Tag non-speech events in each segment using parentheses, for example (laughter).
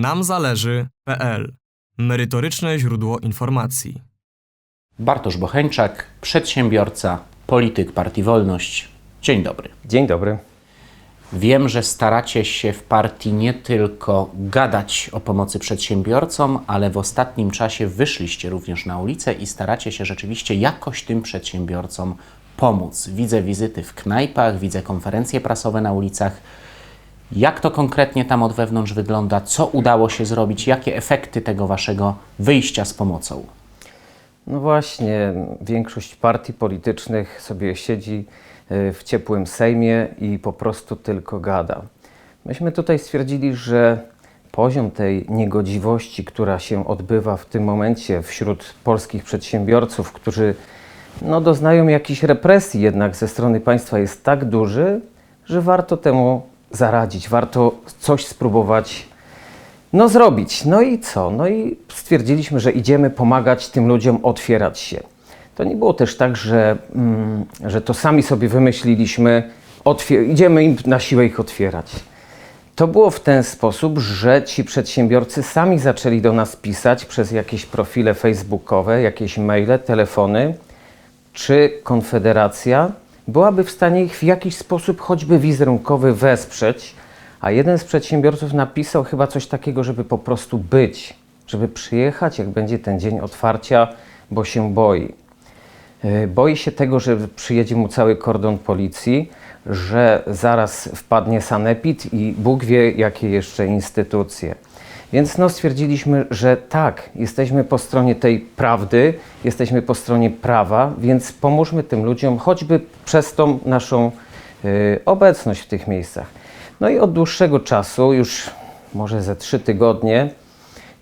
namzależy.pl Merytoryczne źródło informacji. Bartosz Bocheńczak, przedsiębiorca, polityk Partii Wolność. Dzień dobry. Dzień dobry. Wiem, że staracie się w partii nie tylko gadać o pomocy przedsiębiorcom, ale w ostatnim czasie wyszliście również na ulicę i staracie się rzeczywiście jakoś tym przedsiębiorcom pomóc. Widzę wizyty w knajpach, widzę konferencje prasowe na ulicach. Jak to konkretnie tam od wewnątrz wygląda? Co udało się zrobić? Jakie efekty tego waszego wyjścia z pomocą? No właśnie, większość partii politycznych sobie siedzi y, w ciepłym Sejmie i po prostu tylko gada. Myśmy tutaj stwierdzili, że poziom tej niegodziwości, która się odbywa w tym momencie wśród polskich przedsiębiorców, którzy no, doznają jakichś represji jednak ze strony państwa jest tak duży, że warto temu zaradzić, warto coś spróbować no zrobić. No i co? No i stwierdziliśmy, że idziemy pomagać tym ludziom otwierać się. To nie było też tak, że, mm, że to sami sobie wymyśliliśmy, idziemy im na siłę ich otwierać. To było w ten sposób, że ci przedsiębiorcy sami zaczęli do nas pisać przez jakieś profile facebookowe, jakieś maile, telefony, czy Konfederacja byłaby w stanie ich w jakiś sposób, choćby wizerunkowy, wesprzeć. A jeden z przedsiębiorców napisał chyba coś takiego, żeby po prostu być, żeby przyjechać, jak będzie ten dzień otwarcia, bo się boi. Yy, Boi się tego, że przyjedzie mu cały kordon policji, że zaraz wpadnie sanepid i Bóg wie, jakie jeszcze instytucje. Więc no, stwierdziliśmy, że tak, jesteśmy po stronie tej prawdy, jesteśmy po stronie prawa, więc pomóżmy tym ludziom choćby przez tą naszą y, obecność w tych miejscach. No i od dłuższego czasu, już może ze trzy tygodnie,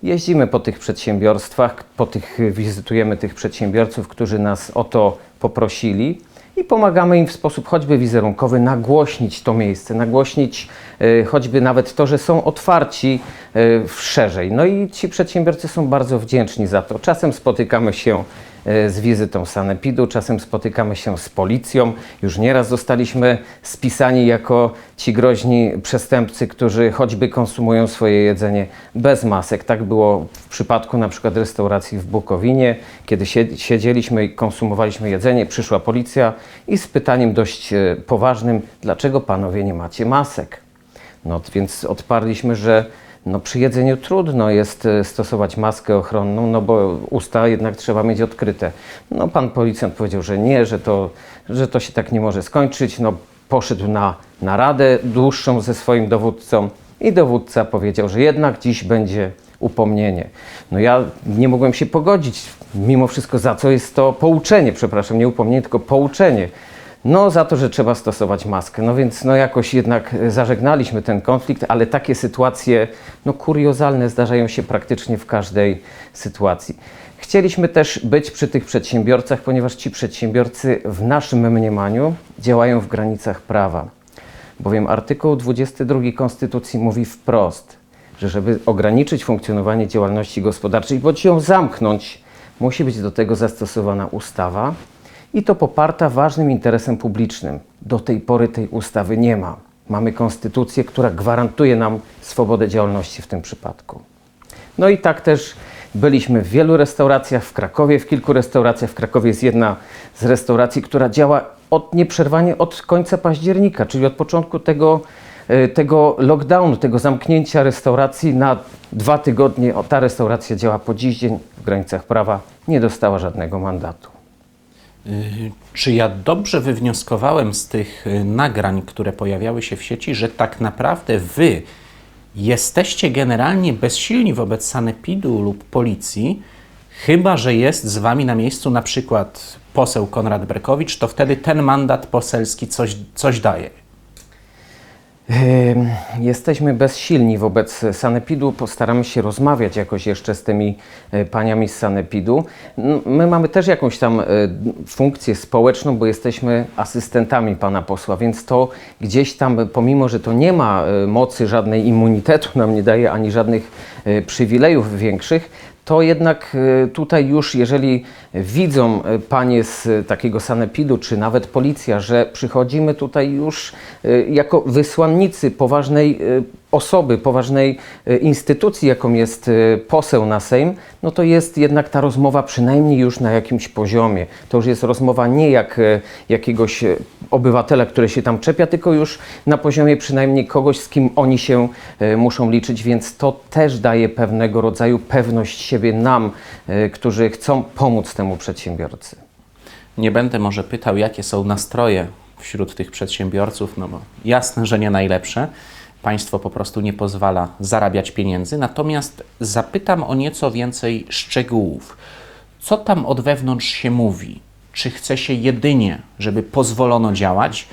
jeździmy po tych przedsiębiorstwach, po tych, wizytujemy tych przedsiębiorców, którzy nas o to poprosili i pomagamy im w sposób choćby wizerunkowy nagłośnić to miejsce, nagłośnić y, choćby nawet to, że są otwarci y, szerzej. No i ci przedsiębiorcy są bardzo wdzięczni za to. Czasem spotykamy się z wizytą sanepidu, czasem spotykamy się z policją. Już nieraz zostaliśmy spisani jako ci groźni przestępcy, którzy choćby konsumują swoje jedzenie bez masek. Tak było w przypadku na przykład restauracji w Bukowinie, kiedy sie- siedzieliśmy i konsumowaliśmy jedzenie, przyszła policja i z pytaniem dość e, poważnym, dlaczego panowie nie macie masek? No więc odparliśmy, że no, przy jedzeniu trudno jest e, stosować maskę ochronną, no bo usta jednak trzeba mieć odkryte. No pan policjant powiedział, że nie, że to, że to się tak nie może skończyć. No poszedł na naradę dłuższą ze swoim dowódcą i dowódca powiedział, że jednak dziś będzie upomnienie. No ja nie mogłem się pogodzić, mimo wszystko za co jest to pouczenie, przepraszam, nie upomnienie, tylko pouczenie. No za to, że trzeba stosować maskę. No więc no jakoś jednak e, zażegnaliśmy ten konflikt, ale takie sytuacje no kuriozalne zdarzają się praktycznie w każdej sytuacji. Chcieliśmy też być przy tych przedsiębiorcach, ponieważ ci przedsiębiorcy w naszym mniemaniu działają w granicach prawa. Bowiem artykuł 22 Konstytucji mówi wprost, że żeby ograniczyć funkcjonowanie działalności gospodarczej bądź ją zamknąć, musi być do tego zastosowana ustawa i to poparta ważnym interesem publicznym. Do tej pory tej ustawy nie ma. Mamy konstytucję, która gwarantuje nam swobodę działalności w tym przypadku. No i tak też byliśmy w wielu restauracjach w Krakowie, w kilku restauracjach. W Krakowie jest jedna z restauracji, która działa od, nieprzerwanie od końca października, czyli od początku tego, e, tego lockdownu, tego zamknięcia restauracji na dwa tygodnie. O, ta restauracja działa po dziś dzień w granicach prawa, nie dostała żadnego mandatu. Y, Czy ja dobrze wywnioskowałem z tych y, nagrań, które pojawiały się w sieci, że tak naprawdę wy jesteście generalnie bezsilni wobec sanepidu lub policji, chyba że jest z wami na miejscu na przykład poseł Konrad Berkowicz, to wtedy ten mandat poselski coś, coś daje. Jesteśmy bezsilni wobec Sanepidu. Postaramy się rozmawiać jakoś jeszcze z tymi e, paniami z Sanepidu. My mamy też jakąś tam e, funkcję społeczną, bo jesteśmy asystentami pana posła, więc to gdzieś tam, pomimo że to nie ma e, mocy żadnej immunitetu, nam nie daje ani żadnych przywilejów większych, to jednak tutaj już, jeżeli widzą e, panie z e, takiego sanepidu, czy nawet policja, że przychodzimy tutaj już e, jako wysłannicy poważnej osoby, poważnej instytucji, jaką jest poseł na Sejm, no to jest jednak ta rozmowa przynajmniej już na jakimś poziomie. To już jest rozmowa nie jak jakiegoś obywatela, który się tam czepia, tylko już na poziomie przynajmniej kogoś, z kim oni się muszą liczyć, więc to też daje pewnego rodzaju pewność siebie nam, którzy chcą pomóc temu przedsiębiorcy. Nie będę może pytał, jakie są nastroje wśród tych przedsiębiorców, no bo jasne, że nie najlepsze. Państwo po prostu nie pozwala zarabiać pieniędzy. Natomiast zapytam o nieco więcej szczegółów. Co tam od wewnątrz się mówi? Czy chce się jedynie, żeby pozwolono działać,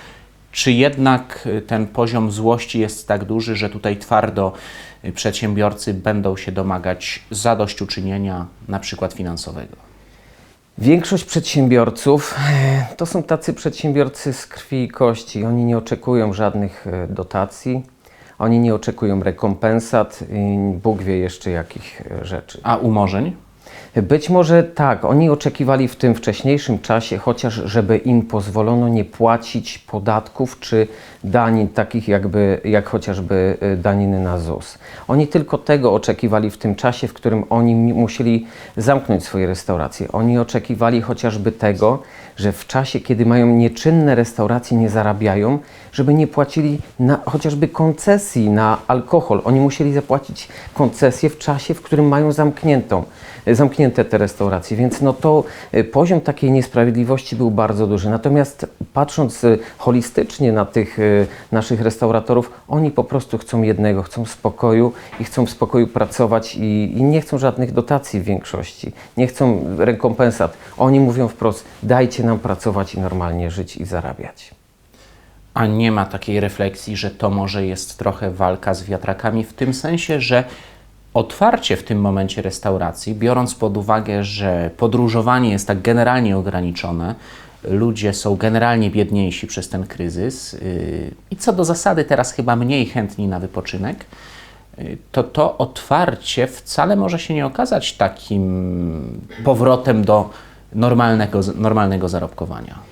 czy jednak y, ten poziom złości jest tak duży, że tutaj twardo y, przedsiębiorcy będą się domagać zadośćuczynienia, na przykład finansowego? Większość przedsiębiorców e, to są tacy przedsiębiorcy z krwi i kości. Oni nie oczekują żadnych e, dotacji, oni nie oczekują rekompensat i Bóg wie jeszcze jakich e, rzeczy. A umorzeń? Być może tak, oni oczekiwali w tym wcześniejszym czasie chociaż, żeby im pozwolono nie płacić podatków czy danin takich jakby, jak chociażby y, daniny na ZUS. Oni tylko tego oczekiwali w tym czasie, w którym oni musieli zamknąć swoje restauracje. Oni oczekiwali chociażby tego, że w czasie, kiedy mają nieczynne restauracje, nie zarabiają, żeby nie płacili na, chociażby koncesji na alkohol. Oni musieli zapłacić koncesję w czasie, w którym mają zamkniętą, zamknięte te restauracje. Więc no to e, poziom takiej niesprawiedliwości był bardzo duży. Natomiast patrząc e, holistycznie na tych e, naszych restauratorów, oni po prostu chcą jednego, chcą spokoju i chcą w spokoju pracować i, i nie chcą żadnych dotacji w większości. Nie chcą rekompensat. Oni mówią wprost, dajcie nam pracować i normalnie żyć i zarabiać. A nie ma takiej refleksji, że to może jest trochę walka z wiatrakami, w tym sensie, że otwarcie w tym momencie restauracji, biorąc pod uwagę, że podróżowanie jest tak generalnie ograniczone, ludzie są generalnie biedniejsi przez ten kryzys yy, i co do zasady teraz chyba mniej chętni na wypoczynek, yy, to to otwarcie wcale może się nie okazać takim powrotem do normalnego, normalnego zarobkowania.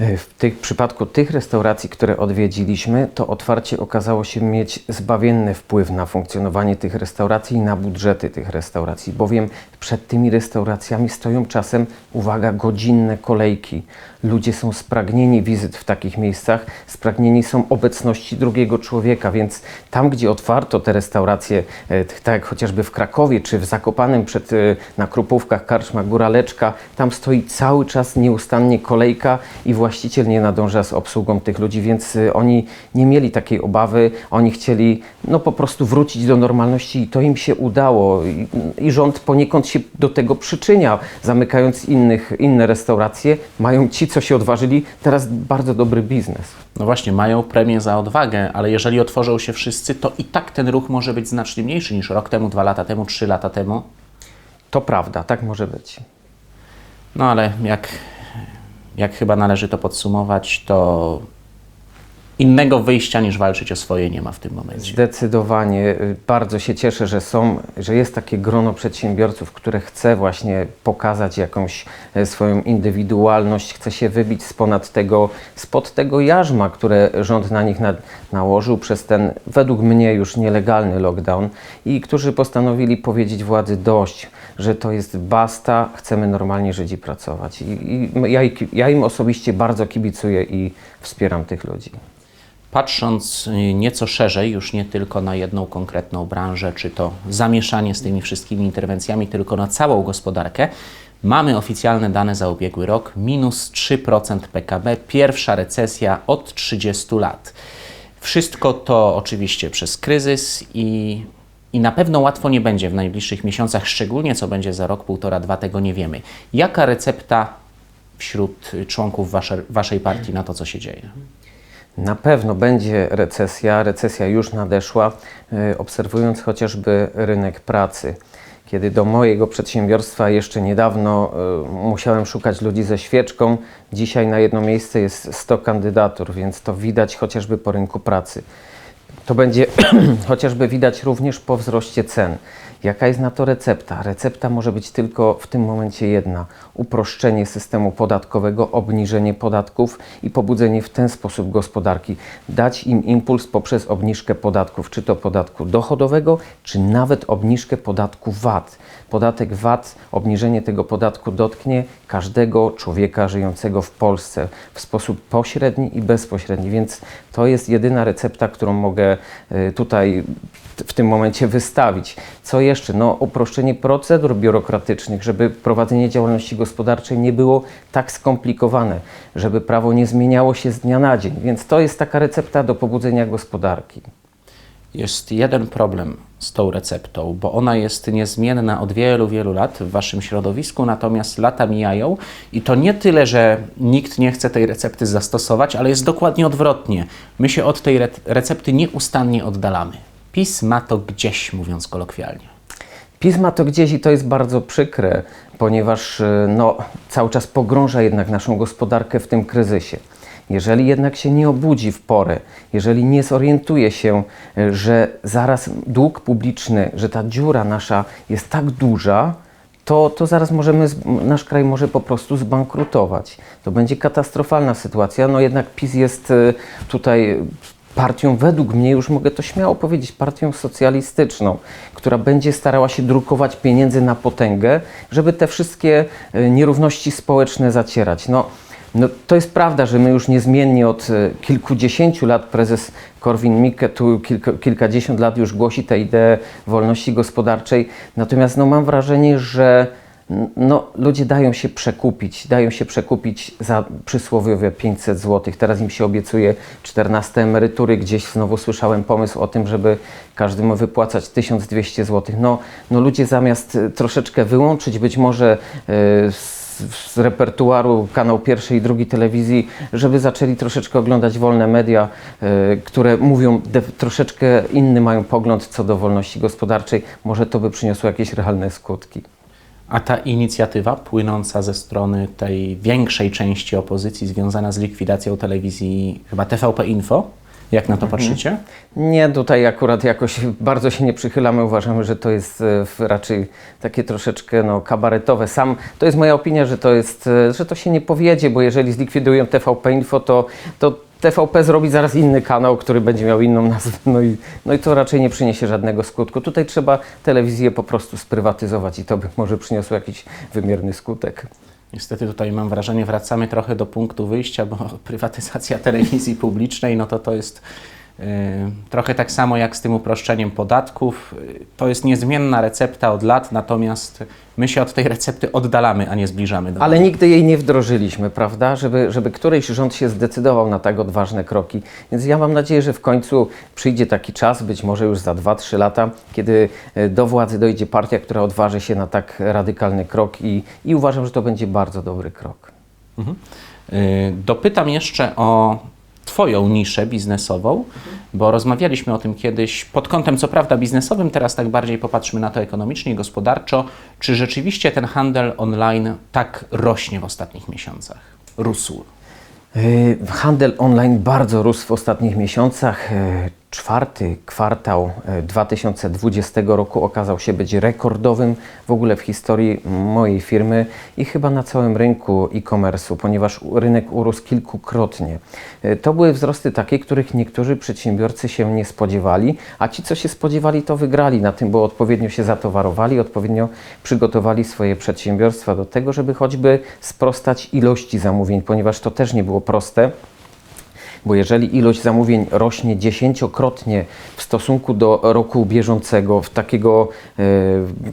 E, W tych, przypadku tych restauracji, które odwiedziliśmy, to otwarcie okazało się mieć zbawienny wpływ na funkcjonowanie tych restauracji i na budżety tych restauracji, bowiem przed tymi restauracjami stoją czasem, uwaga, godzinne kolejki. Ludzie są spragnieni wizyt w takich miejscach, spragnieni są obecności drugiego człowieka, więc tam, gdzie otwarto te restauracje, e, tak jak chociażby w Krakowie czy w Zakopanem przed, e, na Krupówkach, Karczma Góraleczka, tam stoi cały czas nieustannie kolejka i właściciel nie nadąża z obsługą tych ludzi, więc e, oni nie mieli takiej obawy, oni chcieli no po prostu wrócić do normalności i to im się udało i, i rząd poniekąd się do tego przyczynia, zamykając innych, inne restauracje, mają ci, co się odważyli, teraz bardzo dobry biznes. No właśnie, mają premię za odwagę, ale jeżeli otworzą się wszyscy, to i tak ten ruch może być znacznie mniejszy niż rok temu, dwa lata temu, trzy lata temu. To prawda, tak może być. No ale jak, jak chyba należy to podsumować, to innego wyjścia niż walczyć o swoje nie ma w tym momencie. Zdecydowanie. y, Bardzo się cieszę, że są, że jest takie grono przedsiębiorców, które chce właśnie pokazać jakąś e, swoją indywidualność, chce się wybić spod tego, spod tego jarzma, które rząd na nich na, nałożył przez ten, według mnie, już nielegalny lockdown i którzy postanowili powiedzieć władzy dość, że to jest basta, chcemy normalnie żyć i pracować. I, i ja, ja im osobiście bardzo kibicuję i wspieram tych ludzi. Patrząc y, nieco szerzej, już nie tylko na jedną konkretną branżę, czy to zamieszanie z tymi wszystkimi interwencjami, tylko na całą gospodarkę, mamy oficjalne dane za ubiegły rok minus 3% PKB, pierwsza recesja od 30 lat. Wszystko to oczywiście przez kryzys i, i na pewno łatwo nie będzie w najbliższych miesiącach, szczególnie co będzie za rok, półtora, dwa, tego nie wiemy. Jaka recepta wśród członków wasze, Waszej partii na to, co się dzieje? Na pewno będzie recesja. Recesja już nadeszła, e, obserwując chociażby rynek pracy. Kiedy do mojego przedsiębiorstwa jeszcze niedawno e, musiałem szukać ludzi ze świeczką, dzisiaj na jedno miejsce jest 100 kandydatur, więc to widać chociażby po rynku pracy. To będzie (clears throat) chociażby widać również po wzroście cen. Jaka jest na to recepta? Recepta może być tylko w tym momencie jedna: uproszczenie systemu podatkowego, obniżenie podatków i pobudzenie w ten sposób gospodarki. Dać im impuls poprzez obniżkę podatków, czy to podatku dochodowego, czy nawet obniżkę podatku VAT. Podatek VAT, obniżenie tego podatku dotknie każdego człowieka żyjącego w Polsce w sposób pośredni i bezpośredni, więc to jest jedyna recepta, którą mogę y, tutaj w tym momencie wystawić. Co jeszcze? No, uproszczenie procedur biurokratycznych, żeby prowadzenie działalności gospodarczej nie było tak skomplikowane, żeby prawo nie zmieniało się z dnia na dzień. Więc to jest taka recepta do pobudzenia gospodarki. Jest jeden problem z tą receptą, bo ona jest niezmienna od wielu, wielu lat w Waszym środowisku, natomiast lata mijają i to nie tyle, że nikt nie chce tej recepty zastosować, ale jest dokładnie odwrotnie. My się od tej re- recepty nieustannie oddalamy. PiS ma to gdzieś, mówiąc kolokwialnie. Pisma to gdzieś i to jest bardzo przykre, ponieważ e, no, cały czas pogrąża jednak naszą gospodarkę w tym kryzysie. Jeżeli jednak się nie obudzi w porę, jeżeli nie zorientuje się, e, że zaraz dług publiczny, że ta dziura nasza jest tak duża, to, to zaraz możemy, nasz kraj może po prostu zbankrutować. To będzie katastrofalna sytuacja. No jednak PiS jest e, tutaj partią, według mnie, już mogę to śmiało powiedzieć, partią socjalistyczną, która będzie starała się drukować pieniędzy na potęgę, żeby te wszystkie e, nierówności społeczne zacierać. No, no, to jest prawda, że my już niezmiennie od e, kilkudziesięciu lat prezes Korwin-Mikke tu kilka, kilkadziesiąt lat już głosi tę ideę wolności gospodarczej. Natomiast no, mam wrażenie, że no, ludzie dają się przekupić, dają się przekupić za przysłowiowe 500 zł. Teraz im się obiecuje 14 emerytury. Gdzieś znowu słyszałem pomysł o tym, żeby każdemu wypłacać 1200 zł. No, no ludzie zamiast e, troszeczkę wyłączyć być może e, z, repertuaru kanał pierwszej i drugiej telewizji, żeby zaczęli troszeczkę oglądać wolne media, e, które mówią troszeczkę inny mają pogląd co do wolności gospodarczej. Może to by przyniosło jakieś realne skutki. A ta inicjatywa płynąca ze strony tej większej części opozycji związana z likwidacją telewizji, chyba TVP Info, jak na to patrzycie? Nie, tutaj akurat jakoś bardzo się nie przychylamy. Uważamy, że to jest e, raczej takie troszeczkę no, kabaretowe. Sam, to jest moja opinia, że to, jest, e, że to się nie powiedzie, bo jeżeli zlikwidują TVP Info, to, to TVP zrobi zaraz inny kanał, który będzie miał inną nazwę, no i, no i to raczej nie przyniesie żadnego skutku. Tutaj trzeba telewizję po prostu sprywatyzować i to by może przyniosło jakiś wymierny skutek. Niestety tutaj mam wrażenie, wracamy trochę do punktu wyjścia, bo (laughs) prywatyzacja telewizji publicznej, no to to jest trochę tak samo jak z tym uproszczeniem podatków. Y, To jest niezmienna recepta od lat, natomiast my się od tej recepty oddalamy, a nie zbliżamy do Ale nigdy jej nie wdrożyliśmy, prawda? Żeby, żeby któryś rząd się zdecydował na tak odważne kroki. Więc ja mam nadzieję, że w końcu przyjdzie taki czas, być może już za 2-3 lata, kiedy e, do władzy dojdzie partia, która odważy się na tak radykalny krok i, i uważam, że to będzie bardzo dobry krok. Y, Dopytam jeszcze o Twoją niszę biznesową, bo rozmawialiśmy o tym kiedyś pod kątem, co prawda, biznesowym, teraz tak bardziej popatrzmy na to ekonomicznie i gospodarczo. Czy rzeczywiście ten handel online tak rośnie w ostatnich miesiącach? Rósł. Yy, Handel online bardzo rósł w ostatnich miesiącach. Czwarty kwartał yy, 2020 roku okazał się być rekordowym w ogóle w historii mojej firmy i chyba na całym rynku e-commerce'u, ponieważ rynek urósł kilkukrotnie. Yy, To były wzrosty takie, których niektórzy przedsiębiorcy się nie spodziewali, a ci, co się spodziewali, to wygrali na tym, bo odpowiednio się zatowarowali, odpowiednio przygotowali swoje przedsiębiorstwa do tego, żeby choćby sprostać ilości zamówień, ponieważ to też nie było proste. Bo jeżeli ilość zamówień rośnie dziesięciokrotnie w stosunku do roku bieżącego, w takiego e,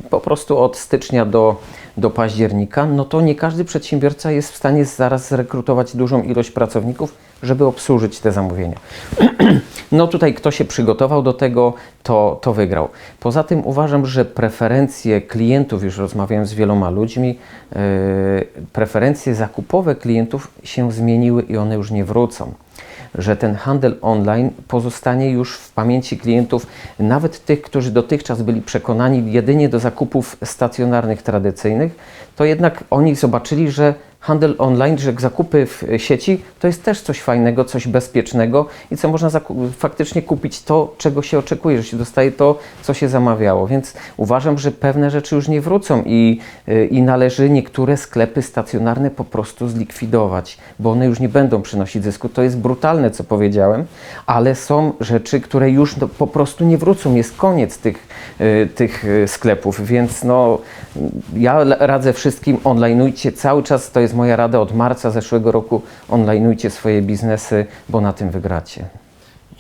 po prostu od stycznia do, do października, no to nie każdy przedsiębiorca jest w stanie zaraz zrekrutować dużą ilość pracowników, żeby obsłużyć te zamówienia. (clears throat) No tutaj kto się przygotował do tego, to, to wygrał. Poza tym uważam, że preferencje klientów, już rozmawiałem z wieloma ludźmi, yy, preferencje zakupowe klientów się zmieniły i one już nie wrócą. Że ten handel online pozostanie już w pamięci klientów, nawet tych, którzy dotychczas byli przekonani jedynie do zakupów stacjonarnych, tradycyjnych, to jednak oni zobaczyli, że handel online, że zakupy w sieci to jest też coś fajnego, coś bezpiecznego i co można faktycznie kupić to, czego się oczekuje, że się dostaje to, co się zamawiało. Więc uważam, że pewne rzeczy już nie wrócą i, y, i należy niektóre sklepy stacjonarne po prostu zlikwidować, bo one już nie będą przynosić zysku. To jest brutalne, co powiedziałem, ale są rzeczy, które już no, po prostu nie wrócą. Jest koniec tych, y, tych y, sklepów, więc no, ja radzę wszystkim, onlineujcie cały czas, to jest moja rada od marca zeszłego roku, onlineujcie swoje biznesy, bo na tym wygracie.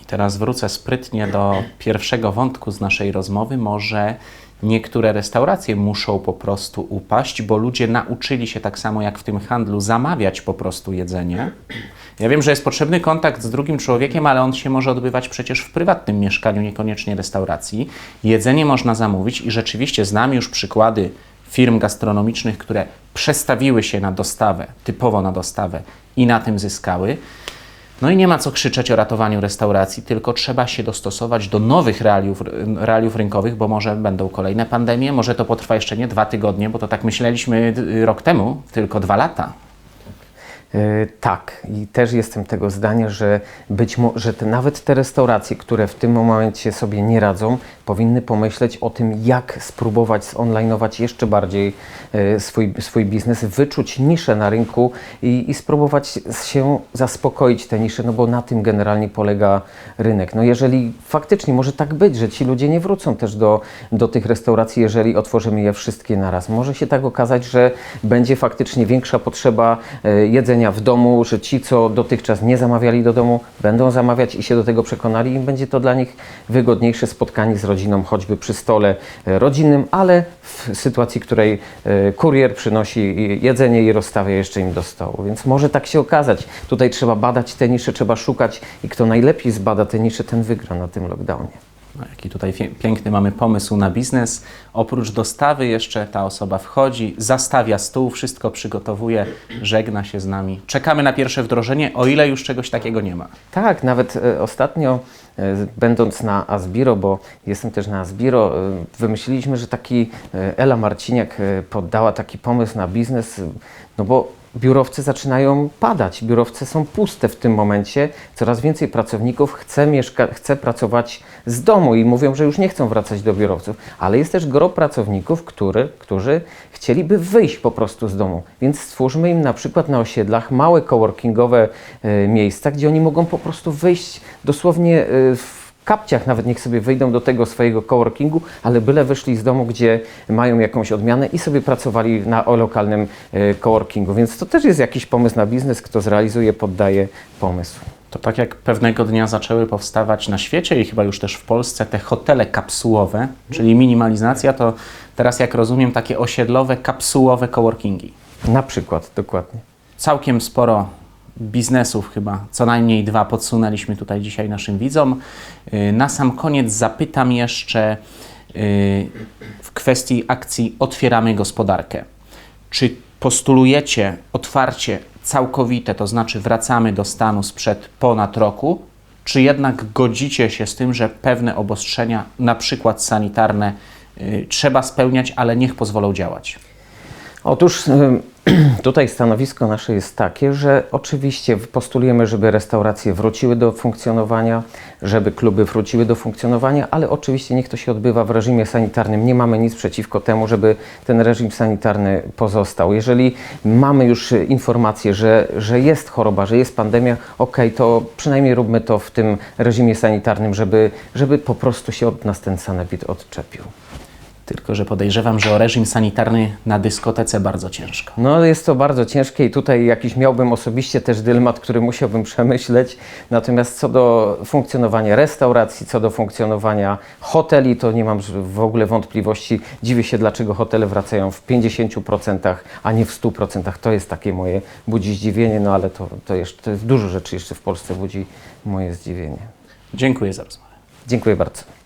I teraz wrócę sprytnie do pierwszego wątku z naszej rozmowy. Może niektóre restauracje muszą po prostu upaść, bo ludzie nauczyli się tak samo jak w tym handlu zamawiać po prostu jedzenie. Ja wiem, że jest potrzebny kontakt z drugim człowiekiem, ale on się może odbywać przecież w prywatnym mieszkaniu, niekoniecznie restauracji. Jedzenie można zamówić i rzeczywiście znam już przykłady firm gastronomicznych, które przestawiły się na dostawę, typowo na dostawę i na tym zyskały. No i nie ma co krzyczeć o ratowaniu restauracji, tylko trzeba się dostosować do nowych realiów, realiów rynkowych, bo może będą kolejne pandemie, może to potrwa jeszcze nie dwa tygodnie, bo to tak myśleliśmy y, rok temu, tylko dwa lata. E, Tak, i też jestem tego zdania, że być może te, nawet te restauracje, które w tym momencie sobie nie radzą, powinny pomyśleć o tym, jak spróbować zonlineować jeszcze bardziej e, swój, swój biznes, wyczuć niszę na rynku i, i spróbować się zaspokoić te nisze, no bo na tym generalnie polega rynek. No jeżeli faktycznie może tak być, że ci ludzie nie wrócą też do, do tych restauracji, jeżeli otworzymy je wszystkie naraz. Może się tak okazać, że będzie faktycznie większa potrzeba e, jedzenia w domu, że ci, co dotychczas nie zamawiali do domu, będą zamawiać i się do tego przekonali i będzie to dla nich wygodniejsze spotkanie z rodziną, choćby przy stole e, rodzinnym, ale w sytuacji, w której e, kurier przynosi jedzenie i rozstawia jeszcze im do stołu. Więc może tak się okazać. Tutaj trzeba badać te nisze, trzeba szukać i kto najlepiej zbada te nisze, ten wygra na tym lockdownie. No, jaki tutaj piękny mamy pomysł na biznes. Oprócz dostawy jeszcze ta osoba wchodzi, zastawia stół, wszystko przygotowuje, żegna się z nami. Czekamy na pierwsze wdrożenie, o ile już czegoś takiego nie ma. Tak, nawet e, ostatnio, e, będąc na Asbiro, bo jestem też na Asbiro, e, wymyśliliśmy, że taki Ela Marciniak poddała taki pomysł na biznes, no bo biurowce zaczynają padać, biurowce są puste w tym momencie, coraz więcej pracowników chce, mieszka- chce pracować z domu i mówią, że już nie chcą wracać do biurowców, ale jest też gro pracowników, który, którzy chcieliby wyjść po prostu z domu, więc stwórzmy im na przykład na osiedlach małe coworkingowe e, miejsca, gdzie oni mogą po prostu wyjść dosłownie e, w kapciach, nawet niech sobie wyjdą do tego swojego coworkingu, ale byle wyszli z domu, gdzie mają jakąś odmianę i sobie pracowali na lokalnym e, coworkingu. Więc to też jest jakiś pomysł na biznes, kto zrealizuje, poddaje pomysł. To tak jak pewnego dnia zaczęły powstawać na świecie i chyba już też w Polsce te hotele kapsułowe, czyli minimalizacja, to teraz jak rozumiem takie osiedlowe, kapsułowe coworkingi. Na przykład, dokładnie. Całkiem sporo biznesów, chyba co najmniej dwa podsunęliśmy tutaj dzisiaj naszym widzom. Yy, Na sam koniec zapytam jeszcze yy, w kwestii akcji Otwieramy Gospodarkę. Czy postulujecie otwarcie całkowite, to znaczy wracamy do stanu sprzed ponad roku, czy jednak godzicie się z tym, że pewne obostrzenia, na przykład sanitarne, yy, trzeba spełniać, ale niech pozwolą działać? Otóż (clears throat) tutaj stanowisko nasze jest takie, że oczywiście postulujemy, żeby restauracje wróciły do funkcjonowania, żeby kluby wróciły do funkcjonowania, ale oczywiście niech to się odbywa w reżimie sanitarnym. Nie mamy nic przeciwko temu, żeby ten reżim sanitarny pozostał. Jeżeli mamy już y, informację, że, że jest choroba, że jest pandemia, ok, to przynajmniej róbmy to w tym reżimie sanitarnym, żeby, żeby po prostu się od nas ten sanepid odczepił. Tylko, że podejrzewam, że o reżim sanitarny na dyskotece bardzo ciężko. No jest to bardzo ciężkie i tutaj jakiś miałbym osobiście też dylemat, który musiałbym przemyśleć. Natomiast co do funkcjonowania restauracji, co do funkcjonowania hoteli, to nie mam w ogóle wątpliwości. Dziwię się, dlaczego hotele wracają w 50%, a nie w 100%. To jest takie moje, budzi zdziwienie, no ale to, to, jeszcze, to jest dużo rzeczy jeszcze w Polsce budzi moje zdziwienie. Dziękuję za rozmowę. Dziękuję bardzo.